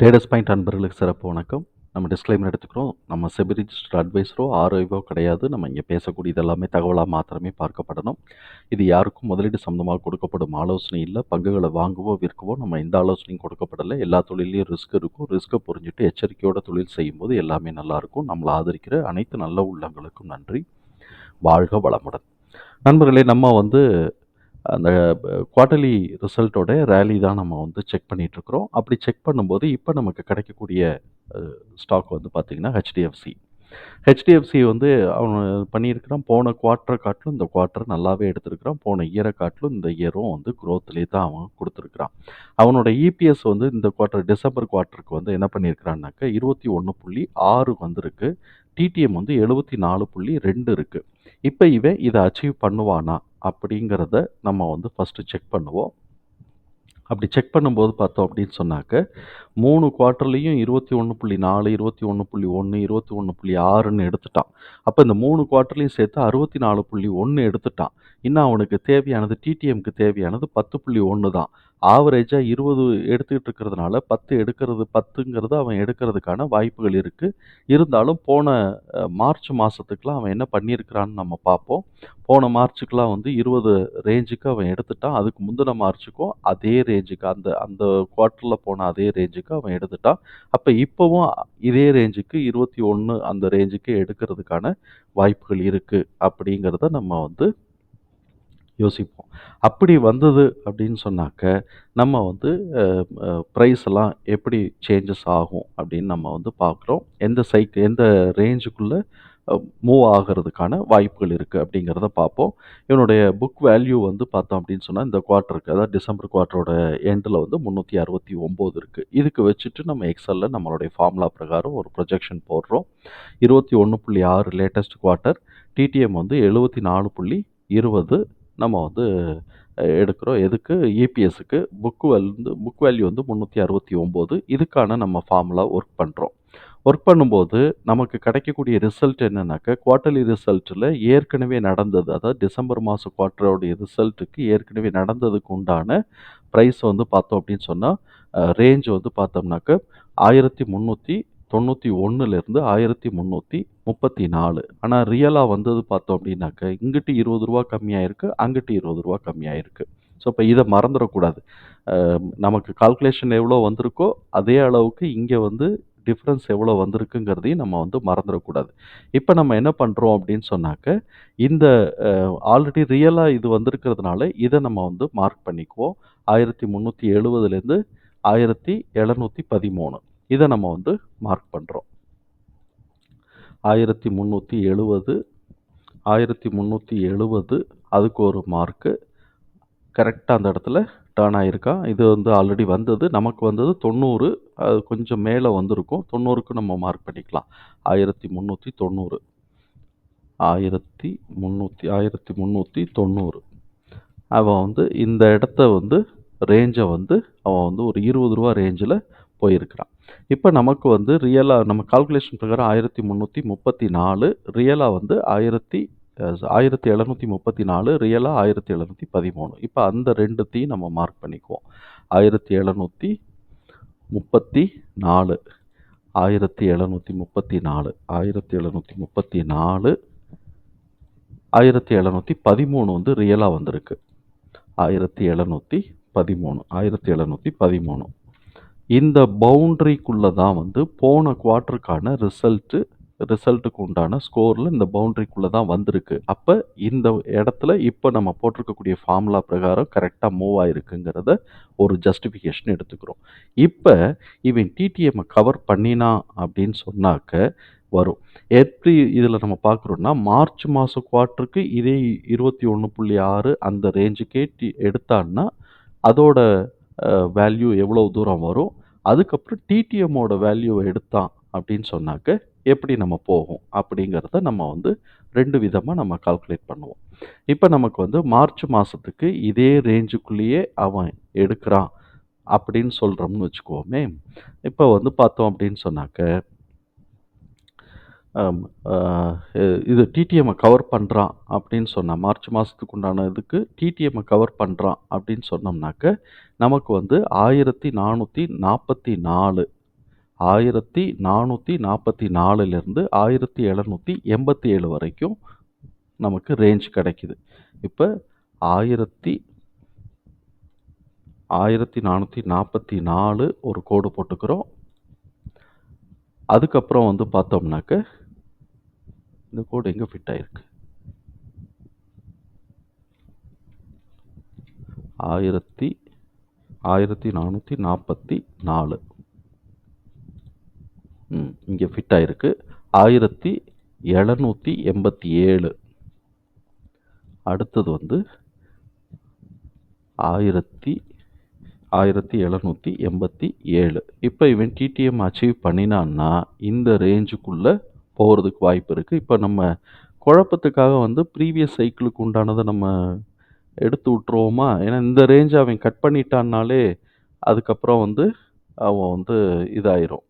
Traders point அன்பர்களுக்கு சிறப்பு வணக்கம். நம்ம டிஸ்க்ளைமர் எடுத்துக்கிறோம். நம்ம செபி ரிஜிஸ்டர் அட்வைஸரோ ஆர்ஐவோ கிடையாது. நம்ம இங்கே பேசக்கூடியது எல்லாமே தகவலாக மாத்திரமே பார்க்கப்படணும். இது யாருக்கும் முதலீடு சம்மந்தமாக கொடுக்கப்படும் ஆலோசனை இல்லை. பங்குகளை வாங்கவோ விற்கவோ நம்ம எந்த ஆலோசனையும் கொடுக்கப்படலை. எல்லா தொழிலையும் ரிஸ்க் இருக்கும். ரிஸ்க்கை புரிஞ்சுட்டு எச்சரிக்கையோட தொழில் செய்யும்போது எல்லாமே நல்லாயிருக்கும் நம்மளை ஆதரிக்கிற அனைத்து நல்ல உள்ளங்களுக்கும் நன்றி. வாழ்க வளமுடன். நண்பர்களே நம்ம வந்து அந்த குவார்டர்லி ரிசல்ட்டோட ரேலி தான் நம்ம வந்து செக் பண்ணிகிட்ருக்குறோம் அப்படி செக் பண்ணும்போது இப்போ நமக்கு கிடைக்கக்கூடிய ஸ்டாக் வந்து பார்த்திங்கன்னா ஹெச்டிஎஃப்சி ஹெச்டிஎஃப்சி வந்து அவன் பண்ணியிருக்கிறான். போன குவார்ட்டரை காட்டிலும் இந்த குவார்ட்டர் நல்லாவே எடுத்திருக்கிறான். போன இயரை காட்டிலும் இந்த இயரும் வந்து குரோத்லேயே தான் அவன் கொடுத்துருக்குறான். அவனோட இபிஎஸ் வந்து இந்த குவார்ட்டர் டிசம்பர் குவார்ட்டருக்கு வந்து என்ன பண்ணியிருக்கிறான்னாக்கா இருபத்தி ஒன்று புள்ளி ஆறு வந்திருக்கு. டிடிஎம் வந்து எழுபத்தி நாலு புள்ளி ரெண்டு இருக்குது இப்போ இவன் இதை அச்சீவ் பண்ணுவானா அப்படிங்கிறத நம்ம வந்து ஃபஸ்ட்டு செக் பண்ணுவோம். அப்படி செக் பண்ணும்போது பார்த்தோம் அப்படின்னு சொன்னாக்க மூணு குவார்ட்டர்லேயும் இருபத்தி ஒன்று புள்ளி நாலு இருபத்தி ஒன்று புள்ளி ஒன்று இருபத்தி ஒன்று புள்ளி ஆறுன்னு எடுத்துட்டான். அப்போ இந்த மூணு குவார்ட்டர்லையும் சேர்த்து அறுபத்தி நாலு புள்ளி ஒன்று எடுத்துட்டான். இன்னும் அவனுக்கு தேவையானது டிடிஎம்க்கு தேவையானது பத்து புள்ளி ஒன்று தான். ஆவரேஜாக இருபது எடுத்துக்கிட்டு இருக்கிறதுனால பத்து எடுக்கிறது பத்துங்கிறது அவன் எடுக்கிறதுக்கான வாய்ப்புகள் இருக்குது இருந்தாலும் போன மார்ச் மாதத்துக்குலாம் அவன் என்ன பண்ணியிருக்கிறான்னு நம்ம பார்ப்போம். போன மார்ச்சுக்கெலாம் வந்து இருபது ரேஞ்சுக்கு அவன் எடுத்துட்டான். அதுக்கு முந்தின மார்ச்சுக்கும் அதே ரேஞ்சுக்கு அந்த அந்த குவார்ட்டரில் போன அதே ரேஞ்சுக்கு அவன் எடுத்துட்டான். அப்போ இப்போவும் இதே ரேஞ்சுக்கு இருபத்தி ஒன்று அந்த ரேஞ்சுக்கு எடுக்கிறதுக்கான வாய்ப்புகள் இருக்குது அப்படிங்கிறத நம்ம வந்து யோசிப்போம். அப்படி வந்தது அப்படின்னு சொன்னாக்க நம்ம வந்து ப்ரைஸ் எல்லாம் எப்படி சேஞ்சஸ் ஆகும் அப்படின்னு நம்ம வந்து பார்க்குறோம். எந்த சைக்கிள் எந்த ரேஞ்சுக்குள்ளே மூவ் ஆகிறதுக்கான வாய்ப்புகள் இருக்குது அப்படிங்கிறத பார்ப்போம். இவனுடைய புக் வேல்யூ வந்து பார்த்தோம் அப்படின்னு சொன்னால் இந்த குவார்ட்டருக்கு அதாவது டிசம்பர் குவார்ட்டரோட எண்டில் வந்து முந்நூற்றி அறுபத்தி ஒம்பது இருக்குது இதுக்கு வச்சுட்டு நம்ம எக்ஸலில் நம்மளுடைய ஃபார்முலா பிரகாரம் ஒரு ப்ரொஜெக்ஷன் போடுறோம். இருபத்தி ஒன்று புள்ளி ஆறு லேட்டஸ்ட் குவார்ட்டர் டிடிஎம் வந்து எழுபத்தி நாலு புள்ளி இருபது நம்ம வந்து எடுக்கிறோம். எதுக்கு? இபிஎஸ்க்கு புக்கு வந்து புக் வேல்யூ வந்து முந்நூற்றி அறுபத்தி ஒம்பது. இதுக்கான நம்ம ஃபார்முலா ஒர்க் பண்ணுறோம் ஒர்க் பண்ணும்போது நமக்கு கிடைக்கக்கூடிய ரிசல்ட் என்னன்னாக்க குவார்ட்டர்லி ரிசல்ட்டில் ஏற்கனவே நடந்தது அதாவது டிசம்பர் மாதம் குவார்ட்டரோடைய ரிசல்ட்டுக்கு ஏற்கனவே நடந்ததுக்கு உண்டான ப்ரைஸ் வந்து பார்த்தோம் அப்படின்னு சொன்னால் ரேஞ்ச் வந்து பார்த்தோம்னாக்க ஆயிரத்தி முந்நூற்றி தொண்ணூற்றி ஒன்றுலேருந்து ஆயிரத்தி முந்நூற்றி முப்பத்தி நாலு. ஆனால் ரியலாக வந்தது பார்த்தோம் அப்படின்னாக்க இங்கிட்டு இருபது ரூபா கம்மியாயிருக்கு அங்கிட்டு இருபது ரூபா கம்மியாயிருக்கு. ஸோ இப்போ இதை மறந்துடக்கூடாது. நமக்கு கால்குலேஷன் எவ்வளோ வந்திருக்கோ அதே அளவுக்கு இங்கே வந்து டிஃப்ரென்ஸ் எவ்வளோ வந்திருக்குங்கிறதையும் நம்ம வந்து மறந்துடக்கூடாது. இப்போ நம்ம என்ன பண்ணுறோம் அப்படின்னு சொன்னாக்க இந்த ஆல்ரெடி ரியலாக இது வந்திருக்கிறதுனால இதை நம்ம வந்து மார்க் பண்ணிக்குவோம். ஆயிரத்தி முந்நூற்றி எழுபதுலேருந்து ஆயிரத்தி எழுநூற்றி பதிமூணு. இதை நம்ம வந்து மார்க் பண்ணுறோம் ஆயிரத்தி முந்நூற்றி எழுபது ஆயிரத்தி முந்நூற்றி எழுபது அதுக்கு ஒரு மார்க்கு கரெக்டாக அந்த இடத்துல டேர்ன் ஆகிருக்கா இது வந்து ஆல்ரெடி வந்தது. நமக்கு வந்தது தொண்ணூறு அது கொஞ்சம் மேலே வந்திருக்கும். தொண்ணூறுக்கு நம்ம மார்க் பண்ணிக்கலாம். ஆயிரத்தி முந்நூற்றி தொண்ணூறு. ஆயிரத்தி முந்நூற்றி ஆயிரத்தி முந்நூற்றி தொண்ணூறு. அவன் வந்து இந்த இடத்த வந்து ரேஞ்சை வந்து அவன் வந்து ஒரு இருபது ரூபா ரேஞ்சில் போயிருக்கிறான். இப்போ நமக்கு வந்து ரியலாக நம்ம கால்குலேஷன் பிரகாரம் ஆயிரத்தி முந்நூற்றி முப்பத்தி நாலு ரியலாக வந்து ஆயிரத்தி ஆயிரத்தி எழுநூற்றி முப்பத்தி நாலு ரியலாக ஆயிரத்தி எழுநூற்றி பதிமூணு. இப்போ அந்த ரெண்டுத்தையும் நம்ம மார்க் பண்ணிக்குவோம். ஆயிரத்தி எழுநூற்றி முப்பத்தி நாலு ஆயிரத்தி எழுநூற்றி முப்பத்தி நாலு ஆயிரத்தி எழுநூற்றி முப்பத்தி நாலு ஆயிரத்தி எழுநூற்றி பதிமூணு வந்து ரியலாக வந்திருக்கு. ஆயிரத்தி எழுநூற்றி பதிமூணு ஆயிரத்தி எழுநூற்றி பதிமூணு. இந்த பவுண்ட்ரிக்குள்ளே தான் வந்து போன குவார்ட்டருக்கான ரிசல்ட்டு ரிசல்ட்டுக்கு உண்டான ஸ்கோரில் இந்த பவுண்ட்ரிக்குள்ளே தான் வந்திருக்கு. அப்போ இந்த இடத்துல இப்போ நம்ம போட்டிருக்கக்கூடிய ஃபார்முலா பிரகாரம் கரெக்டாக மூவ் ஆகிருக்குங்கிறத ஒரு ஜஸ்டிஃபிகேஷன் எடுத்துக்கிறோம். இப்போ இவன் டிடிஎம்மை கவர் பண்ணினா அப்படின்னு சொன்னாக்க வரும். எப்படி இதில் நம்ம பார்க்குறோன்னா மார்ச் மாதம் குவார்ட்டருக்கு இதே இருபத்தி ஒன்று புள்ளி ஆறு அந்த ரேஞ்சுக்கே டி எடுத்தான்னா அதோட வேல்யூ எவ்வளோ தூரம் வரும்? அதுக்கப்புறம் டிடிஎம்மோட வேல்யூவை எடுத்தான் அப்படின்னு சொன்னாக்க எப்படி நம்ம போகும் அப்படிங்கிறத நம்ம வந்து ரெண்டு விதமாக நம்ம கால்குலேட் பண்ணுவோம். இப்போ நமக்கு வந்து மார்ச் மாதத்துக்கு இதே ரேஞ்சுக்குள்ளேயே அவன் எடுக்கிறான் அப்படின்னு சொல்கிறோம்னு வச்சுக்கோமே. இப்போ வந்து பார்த்தோம் அப்படின்னு சொன்னாக்க இது டிடிஎம்மை கவர் பண்ணுறான் அப்படின்னு சொன்னால் மார்ச் மாதத்துக்கு உண்டான இதுக்கு டிடிஎம்மை கவர் பண்ணுறான் அப்படின்னு சொன்னோம்னாக்க நமக்கு வந்து ஆயிரத்தி நானூற்றி நாற்பத்தி நாலு ஆயிரத்தி நானூற்றி நாற்பத்தி நாலுலேருந்து ஆயிரத்தி எழுநூற்றி எண்பத்தி ஏழு வரைக்கும் நமக்கு ரேஞ்ச் கிடைக்குது. இப்போ ஆயிரத்தி ஆயிரத்தி நானூற்றி நாற்பத்தி நாலு ஒரு கோடு போட்டுக்கிறோம். அதுக்கப்புறம் வந்து பார்த்தோம்னாக்க இந்த கோடு எங்கே ஃபிட் ஆயிருக்கு? ஆயிரத்தி ஆயிரத்தி நானூற்றி நாற்பத்தி நாலு. ம் இங்கே ஃபிட் ஆயிருக்கு. ஆயிரத்தி எழுநூற்றி எண்பத்தி ஏழு. அடுத்தது வந்து ஆயிரத்தி ஆயிரத்தி எழுநூற்றி எண்பத்தி ஏழு. இப்போ இவன் டிடிஎம் அச்சீவ் பண்ணினான்னா இந்த ரேஞ்சுக்குள்ளே போகிறதுக்கு வாய்ப்பு இருக்குது இப்போ நம்ம குழப்பத்துக்காக வந்து ப்ரீவியஸ் சைக்கிளுக்கு உண்டானதை நம்ம எடுத்து விட்ருவோமா ஏன்னா இந்த ரேஞ்சை அவன் கட் பண்ணிட்டான்னாலே அதுக்கப்புறம் வந்து அவன் வந்து இதாயிரும்.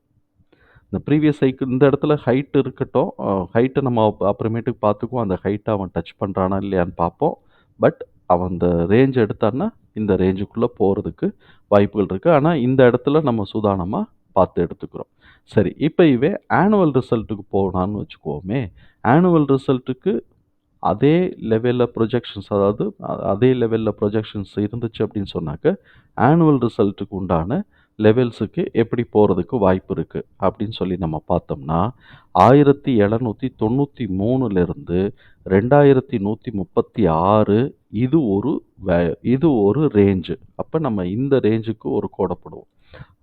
இந்த ப்ரீவியஸ் சைக்கிள் இந்த இடத்துல ஹைட் இருக்கட்டும். ஹைட்டை நம்ம அப்புறமேட்டுக்கு பார்த்துக்குவோம். அந்த ஹைட்டை அவன் டச் பண்ணுறானா இல்லையான்னு பார்ப்போம். பட் அவன் அந்த ரேஞ்ச் எடுத்தான்னா இந்த ரேஞ்சுக்குள்ளே போகிறதுக்கு வாய்ப்புகள் இருக்குது ஆனால் இந்த இடத்துல நம்ம சுதானமாக பார்த்து எடுத்துக்கிறோம். சரி இப்போ இவே ஆனுவல் ரிசல்ட்டுக்கு போனான்னு வச்சுக்கோமே ஆனுவல் ரிசல்ட்டுக்கு அதே லெவலில் ப்ரொஜெக்ஷன்ஸ் அதாவது அதே லெவலில் ப்ரொஜெக்ஷன்ஸ் இருந்துச்சு அப்படின்னு சொன்னாக்க ஆனுவல் ரிசல்ட்டுக்கு உண்டான லெவல்ஸுக்கு எப்படி போகிறதுக்கு வாய்ப்பு இருக்குது அப்படின்னு சொல்லி நம்ம பார்த்தோம்னா ஆயிரத்தி எழுநூற்றி தொண்ணூற்றி மூணுலேருந்து ரெண்டாயிரத்தி நூற்றி முப்பத்தி ஆறு இது ஒரு வே இது ஒரு ரேஞ்சு அப்போ நம்ம இந்த ரேஞ்சுக்கு ஒரு கோடப்படுவோம்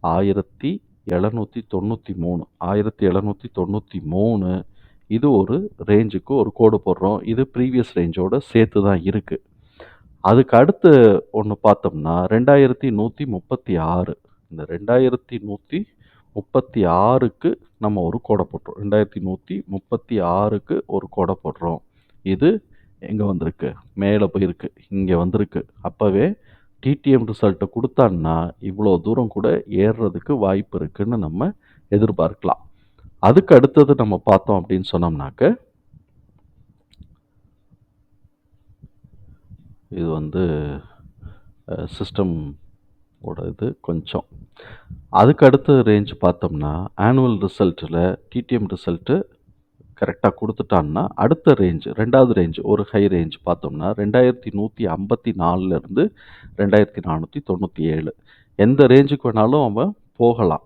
ஆயிரத்தி எழுநூற்றி தொண்ணூற்றி மூணு. ஆயிரத்தி எழுநூற்றி தொண்ணூற்றி மூணு. இது ஒரு ரேஞ்சுக்கு ஒரு கோடு போடுறோம். இது ப்ரீவியஸ் ரேஞ்சோட சேர்த்து தான் இருக்குது அதுக்கு அடுத்து ஒன்று பார்த்தோம்னா ரெண்டாயிரத்தி நூற்றி முப்பத்தி ஆறு. இந்த ரெண்டாயிரத்தி நூற்றி முப்பத்தி ஆறுக்கு நம்ம ஒரு கோடை போடுறோம் ரெண்டாயிரத்தி நூற்றி முப்பத்தி ஆறுக்கு ஒரு கோடை போடுறோம் இது எங்கே வந்திருக்கு? மேலே போயிருக்கு. இங்கே வந்திருக்கு. அப்போவே டிடிஎம் ரிசல்ட்டை கொடுத்தான்னா இவ்வளோ தூரம் கூட ஏறுறதுக்கு வாய்ப்பு இருக்குதுன்னு நம்ம எதிர்பார்க்கலாம். அதுக்கு அடுத்தது நம்ம பார்த்தோம் அப்படின்னு சொன்னோம்னாக்க இது வந்து சிஸ்டம் ஓட இது கொஞ்சம். அதுக்கு அடுத்த ரேஞ்ச் பார்த்தோம்னா ஆனுவல் ரிசல்ட்டில் டிடிஎம் ரிசல்ட்டு கரெக்டாக கொடுத்துட்டான்னா அடுத்த ரேஞ்ச் ரெண்டாவது ரேஞ்ச் ஒரு ஹை ரேஞ்ச் பார்த்தோம்னா ரெண்டாயிரத்தி நூற்றி ஐம்பத்தி நாலுலேருந்து ரெண்டாயிரத்தி நானூற்றி தொண்ணூற்றி ஏழு. எந்த ரேஞ்சுக்கு வேணாலும் அவன் போகலாம்.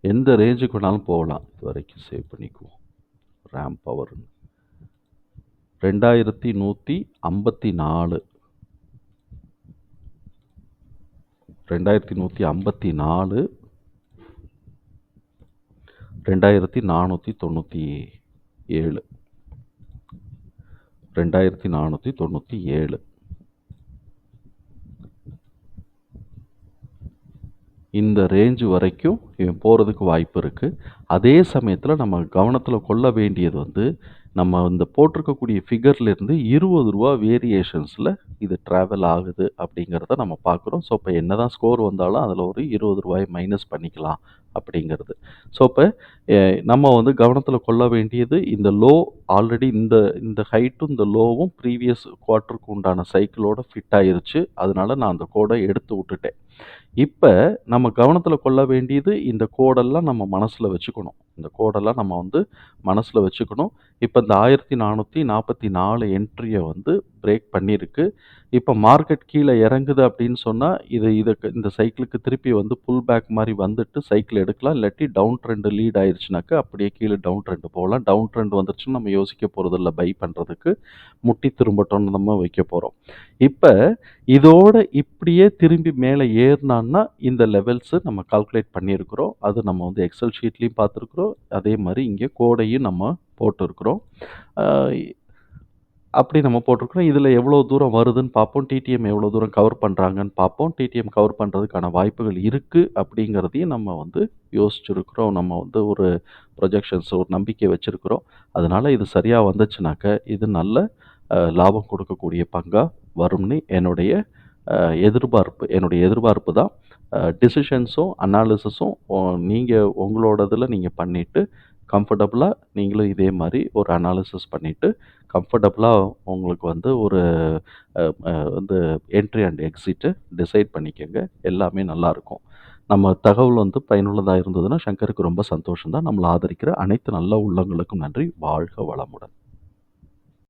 எந்த ரேஞ்சுக்கு வேணாலும் போகலாம். இது வரைக்கும் சேவ் பண்ணிக்குவோம். ரேம் பவர்னு ரெண்டாயிரத்தி நூற்றி ஐம்பத்தி நாலு. ரெண்டாயிரத்தி நூற்றி ஐம்பத்தி நாலு ரெண்டாயிரத்தி நானூற்றி தொண்ணூற்றி ஏழு. ரெண்டாயிரத்தி நானூற்றி தொண்ணூற்றி ஏழு. இந்த ரேஞ்சு வரைக்கும் இவன் போகிறதுக்கு வாய்ப்பு இருக்குது அதே சமயத்தில் நம்ம கவனத்தில் கொள்ள வேண்டியது வந்து நம்ம இந்த போட்டிருக்கக்கூடிய ஃபிகர்லேருந்து இருபது ரூபா வேரியேஷன்ஸில் இது ட்ராவல் ஆகுது அப்படிங்கிறத நம்ம பார்க்குறோம். ஸோ இப்போ என்ன தான் ஸ்கோர் வந்தாலும் அதில் ஒரு இருபது ரூபாய் மைனஸ் பண்ணிக்கலாம் அப்படிங்கிறது. ஸோ இப்போ நம்ம வந்து கவனத்தில் கொள்ள வேண்டியது இந்த லோ ஆல்ரெடி இந்த இந்த ஹைட்டும் இந்த லோவும் ப்ரீவியஸ் குவார்ட்டருக்கு உண்டான சைக்கிளோட ஃபிட் ஆயிருச்சு. அதனால நான் அந்த கோடை எடுத்து விட்டுட்டேன். இப்போ நம்ம கவனத்தில் கொள்ள வேண்டியது இந்த கோடெல்லாம் நம்ம மனசில் வச்சுக்கணும். இந்த கோடெல்லாம் நம்ம வந்து மனசில் வச்சுக்கணும். இப்போ இந்த ஆயிரத்தி நானூற்றி நாற்பத்தி நாலு என்ட்ரியை வந்து பிரேக் பண்ணியிருக்கு. இப்போ மார்க்கெட் கீழே இறங்குது அப்படின்னு சொன்னால் இது இதுக்கு இந்த சைக்கிளுக்கு திருப்பி வந்து புல் பேக் மாதிரி வந்துட்டு சைக்கிள் எடுக்கலாம். இல்லாட்டி டவுன் ட்ரெண்டு லீட் ஆயிடுச்சுனாக்கா அப்படியே கீழே டவுன் ட்ரெண்டு போகலாம். டவுன் ட்ரெண்ட் வந்துருச்சுன்னு நம்ம யோசிக்க போகிறதில்ல பை பண்ணுறதுக்கு முட்டி திரும்பட்டோன்னு நம்ம வைக்க போகிறோம் இப்போ இதோட இப்படியே திரும்பி மேலே ஏறினான்னா இந்த லெவல்ஸு நம்ம கால்குலேட் பண்ணியிருக்கிறோம். அது நம்ம வந்து எக்ஸல் ஷீட்லேயும் பார்த்துருக்குறோம். அதே மாதிரி இங்கே கோடையும் நம்ம போட்டிருக்கிறோம். அப்படி நம்ம போட்டிருக்கிறோம். இதில் எவ்வளோ தூரம் வருதுன்னு பார்ப்போம். டிடிஎம் எவ்வளோ தூரம் கவர் பண்ணுறாங்கன்னு பார்ப்போம். டிடிஎம் கவர் பண்ணுறதுக்கான வாய்ப்புகள் இருக்குது அப்படிங்கிறதையும் நம்ம வந்து யோசிச்சிருக்கிறோம். நம்ம வந்து ஒரு ப்ரொஜெக்ஷன்ஸ் ஒரு நம்பிக்கை வச்சுருக்கிறோம். அதனால் இது சரியாக வந்துச்சுனாக்க இது நல்ல லாபம் கொடுக்கக்கூடிய பங்காக வரும்னு என்னுடைய எதிர்பார்ப்பு. என்னுடைய எதிர்பார்ப்பு தான். டிசிஷன்ஸும் அனாலிசிஸும் நீங்கள் உங்களோடதில் நீங்கள் பண்ணிவிட்டு கம்ஃபர்டபுளாக நீங்களும் இதே மாதிரி ஒரு அனாலிசிஸ் பண்ணிவிட்டு கம்ஃபர்டபுளாக உங்களுக்கு வந்து ஒரு வந்து என்ட்ரி அண்ட் எக்ஸிட்டு டிசைட் பண்ணிக்கோங்க. எல்லாமே நல்லாயிருக்கும் நம்ம தகவல் வந்து பயனுள்ளதாக இருந்ததுன்னா சங்கருக்கு ரொம்ப சந்தோஷம் தான் நம்மளை ஆதரிக்கிற அனைத்து நல்ல உள்ளங்களுக்கும் நன்றி. வாழ்க வளமுடன்.